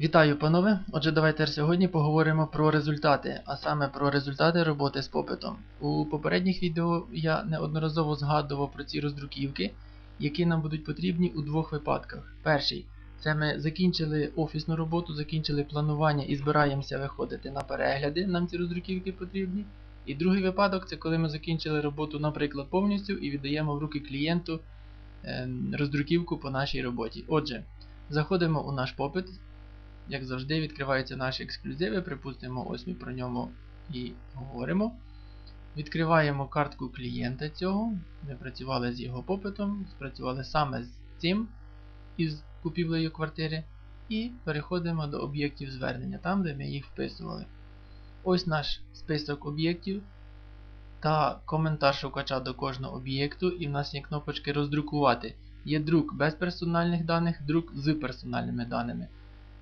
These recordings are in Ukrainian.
Вітаю, панове! Отже, давайте сьогодні поговоримо про результати, а саме про результати роботи з попитом. У попередніх відео я неодноразово згадував про ці роздруківки, які нам будуть потрібні у двох випадках. Перший це ми закінчили офісну роботу, закінчили планування і збираємося виходити на перегляди. Нам ці роздруківки потрібні. І другий випадок це коли ми закінчили роботу, наприклад, повністю і віддаємо в руки клієнту е, роздруківку по нашій роботі. Отже, заходимо у наш попит. Як завжди, відкриваються наші ексклюзиви. Припустимо, ось ми про ньому і говоримо. Відкриваємо картку клієнта цього. Ми працювали з його попитом, спрацювали саме з цим із купівлею квартири. І переходимо до об'єктів звернення, там, де ми їх вписували. Ось наш список об'єктів та коментар шукача до кожного об'єкту. І в нас є кнопочки роздрукувати. Є друк без персональних даних, друк з персональними даними.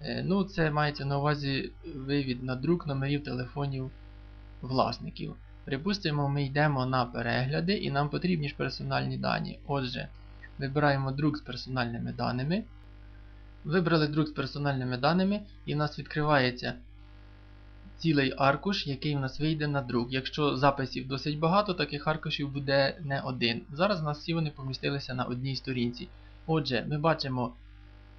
Е, Ну, Це мається на увазі вивід на друк номерів телефонів власників. Припустимо, ми йдемо на перегляди і нам потрібні ж персональні дані. Отже, вибираємо друк з персональними даними. Вибрали друк з персональними даними, і в нас відкривається цілий аркуш, який в нас вийде на друк. Якщо записів досить багато, таких аркушів буде не один. Зараз у нас всі вони помістилися на одній сторінці. Отже, ми бачимо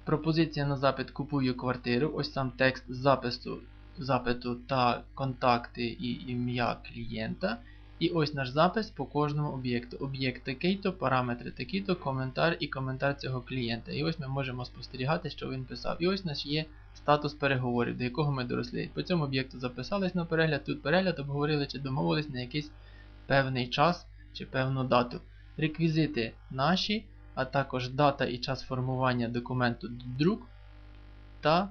пропозиція на запит Купую квартиру. Ось сам текст запису, запиту та контакти і ім'я клієнта. І ось наш запис по кожному об'єкту. Об'єкт такий-то, параметри такі-то, коментар і коментар цього клієнта. І ось ми можемо спостерігати, що він писав. І ось наш є статус переговорів, до якого ми доросли. По цьому об'єкту записались на перегляд, тут перегляд обговорили чи домовились на якийсь певний час чи певну дату. Реквізити наші, а також дата і час формування документу друк та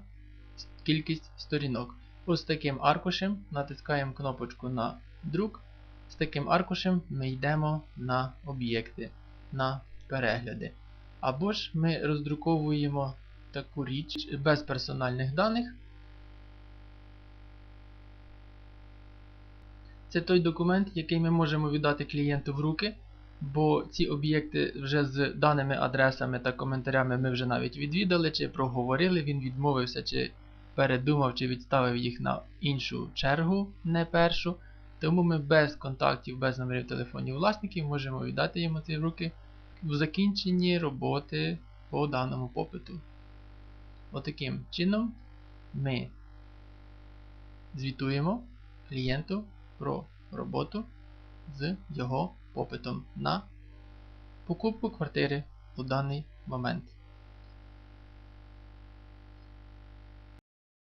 кількість сторінок. Ось таким аркушем натискаємо кнопочку на друк. З таким аркушем ми йдемо на об'єкти, на перегляди. Або ж ми роздруковуємо таку річ без персональних даних. Це той документ, який ми можемо віддати клієнту в руки, бо ці об'єкти вже з даними адресами та коментарями ми вже навіть відвідали чи проговорили, він відмовився, чи передумав, чи відставив їх на іншу чергу, не першу. Тому ми без контактів, без номерів телефонів власників можемо віддати йому ці руки в закінченні роботи по даному попиту. Отаким чином ми звітуємо клієнту про роботу з його попитом на покупку квартири у даний момент.